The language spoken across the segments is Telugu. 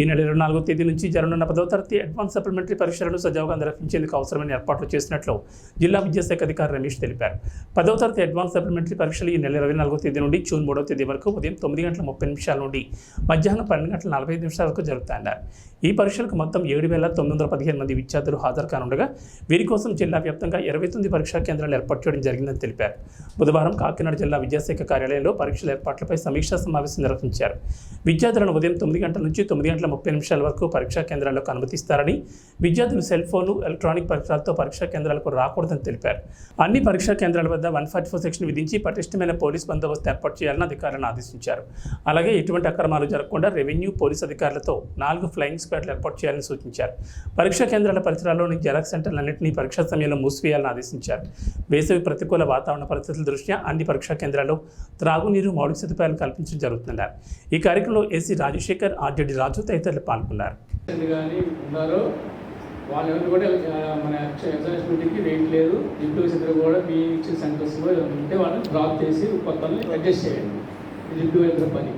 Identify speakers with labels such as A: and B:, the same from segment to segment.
A: ఈ నెల ఇరవై నాలుగో తేదీ నుంచి జరగనున్న పదవ తరగతి అడ్వాన్స్ సప్లిమెంటరీ పరీక్షలను సజావుగా నిర్వహించేందుకు అవసరమైన ఏర్పాట్లు చేసినట్లు జిల్లా విద్యాశాఖ అధికారి రమేష్ తెలిపారు. పదవ తరగతి అడ్వాన్స్ సప్లిమెంటరీ పరీక్షలు ఈ నెల ఇరవై నాలుగో తేదీ నుండి జూన్ మూడవ తేదీ వరకు ఉదయం తొమ్మిది గంటల ముప్పై నిమిషాల నుండి మధ్యాహ్నం పన్నెండు గంటల నలభై ఐదు నిమిషాల వరకు జరుగుతాయన్నారు. ఈ పరీక్షలకు మొత్తం ఏడు వేల తొమ్మిది వందల పదిహేను మంది విద్యార్థులు హాజరు కానుండగా వీరి కోసం జిల్లా వ్యాప్తంగా ఇరవై తొమ్మిది పరీక్షా కేంద్రాలు ఏర్పాటు చేయడం జరిగిందని తెలిపారు. బుధవారం కాకినాడ జిల్లా విద్యాశాఖ కార్యాలయంలో పరీక్షల ఏర్పాట్లపై సమీక్షా సమావేశం నిర్వహించారు. విద్యార్థులను ఉదయం తొమ్మిది గంటల నుంచి తొమ్మిది గంటల ముప్పై నిమిషాల వరకు పరీక్షా కేంద్రాలకు అనుమతిస్తారని విద్యార్థులు సెల్ ఫోన్లు ఎలక్ట్రానిక్ పరికరాలతో పరీక్షా కేంద్రాలకు రాకూడదని తెలిపారు. అన్ని పరీక్షా కేంద్రాల వద్ద వన్ ఫార్టీ ఫోర్ సెక్షన్ విధించి పటిష్టమైన పోలీస్ బందోబస్తు ఏర్పాటు చేయాలని అధికారులను ఆదేశించారు. అలాగే ఎటువంటి అక్రమాలు జరగకుండా రెవెన్యూ పోలీస్ అధికారులతో నాలుగు ఫ్లయింగ్ స్క్వాడ్లు ఏర్పాటు చేయాలని సూచించారు. పరీక్షా కేంద్రాల పరిసరాల్లోని జెరాక్స్ సెంటర్లన్నింటినీ పరీక్షా సమయంలో మూసివేయాలని ఆదేశించారు. వేసవి ప్రతికూల వాతావరణ పరిస్థితుల దృష్ట్యా అన్ని పరీక్షా కేంద్రాల్లో త్రాగునీరు మౌలిక సదుపాయాలు కల్పించడం జరుగుతున్నారు ఈ కార్యక్రమంలో ఏసీ రాజశేఖర్ ఆర్జేడి రాజు తదితరులు పాల్గొన్నారు.
B: పేషెంట్ కానీ ఉన్నారో వాళ్ళు ఎవరు కూడా మన ఎగ్జామినేషన్ మీటింగ్కి వెయిట్ లేదు. ఇంప్రూవ్స్ ఇద్దరు కూడా మీ ఇచ్చిన సెంటర్స్లో ఉంటే వాళ్ళని డ్రాప్ చేసి కొత్తల్ని అడ్జస్ట్ చేయండి. ఇది ఇంటూ ఇద్దరు పని.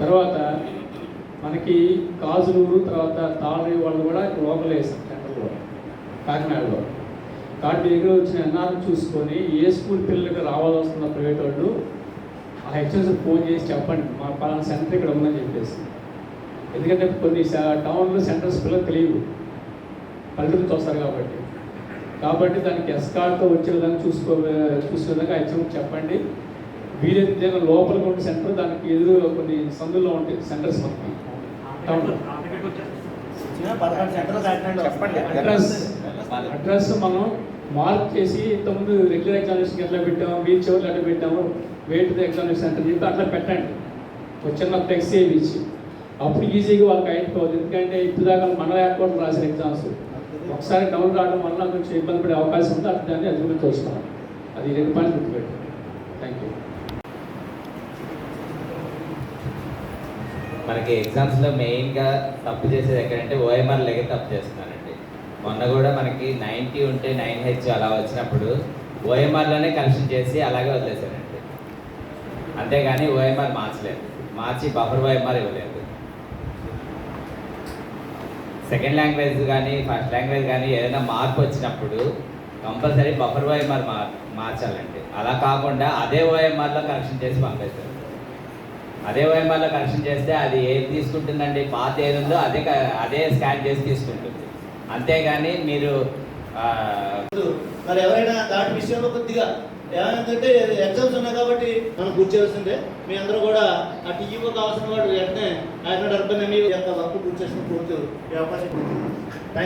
B: తర్వాత మనకి కాజులూరు తర్వాత తాళరి వాళ్ళు కూడా లోకల్ వేసాం సెంటర్లో కాకినాడలో. కాబట్టి దగ్గర వచ్చిన ఎన్ఆర్ చూసుకొని ఏ స్కూల్ పిల్లలకు రావాల్సి వస్తున్న ప్రైవేట్ వాళ్ళు ఆ హెచ్ఎస్ ఫోన్ చేసి చెప్పండి. మా పలానా సెంటర్ ఇక్కడ ఉందని చెప్పేసి. ఎందుకంటే కొన్ని టౌన్లో సెంటర్స్ పిల్లలు తెలియదు పల్లెటూరు నుంచి వస్తారు కాబట్టి. కాబట్టి దానికి ఎస్కార్ట్తో వచ్చే విధంగా చూసుకో చూసే విధంగా హెచ్ఎం చెప్పండి. వీలైతే లోపలికి ఉండే సెంటర్ దానికి ఎదురు కొన్ని సందుల్లో ఉంటాయి సెంటర్స్ మనకి. టౌన్లో. అడ్రస్. అడ్రస్ మనం మార్క్ చేసి ఇంతకుముందు రెగ్యులర్ ఎగ్జామినేషన్ ఎట్లా పెట్టాము వీల్ చివర్లు ఎట్లా పెట్టాము వెయిట్ ఎగ్జామినేషన్ సెంటర్ చెప్పి అట్లా పెట్టండి. ఒక చిన్న ఫ్లెక్సీ ఇచ్చి అప్పుడు ఈజీగా వాళ్ళకి అయిపోతుంది ఎందుకంటే ఇప్పుడు దాకా మండల ఏర్పాటు రాసిన ఎగ్జామ్స్ ఒకసారి డౌన్ రావడం వల్ల కొంచెం ఇబ్బంది పడే అవకాశం ఉంది అట్లా దాన్ని అది కూడా అది రెండు పాయింట్ గుర్తుపెట్టు థ్యాంక్ యూ
C: మనకి ఎగ్జామ్స్లో మెయిన్గా తప్పు చేసేది ఎక్కడంటే ఓఎంఆర్ లెక్క తప్పు చేస్తున్నారండి. మొన్న కూడా మనకి నైంటీ ఉంటే నైన్ హెచ్ అలా వచ్చినప్పుడు ఓఎంఆర్లోనే కరెక్షన్ చేసి అలాగే వదిలేశారండి. అంతేగాని ఓఎంఆర్ మార్చలేదు. మార్చి బఫర్ ఓఎంఆర్ ఇవ్వలేదు. సెకండ్ లాంగ్వేజ్ కానీ ఫస్ట్ లాంగ్వేజ్ కానీ ఏదైనా మార్పు వచ్చినప్పుడు కంపల్సరీ బఫర్ ఓఎంఆర్ మార్ మార్చాలండి. అలా కాకుండా అదే ఓఎంఆర్లో కరెక్షన్ చేసి పంపిస్తారు. అదే ఓఎంఆర్లో కరెక్షన్ చేస్తే అది ఏది తీసుకుంటుందండి? పాత ఏది ఉందో అదే క- అదే స్కాన్ చేసి తీసుకుంటుంది. అంతేగాని మీరు
D: మరి ఎవరైనా దాటి విషయంలో కొద్దిగా ఏమైందంటే ఎగ్జామ్స్ ఉన్నాయి కాబట్టి మనం గుర్తు చేయాల్సిందే. మీ అందరూ కూడా ఆ టీఈఓ కావాల్సిన వాడు వెంటనే ఆయన అర్థం మీ యొక్క వర్క్ గుర్తు చేసుకుని పూర్తి అవకాశం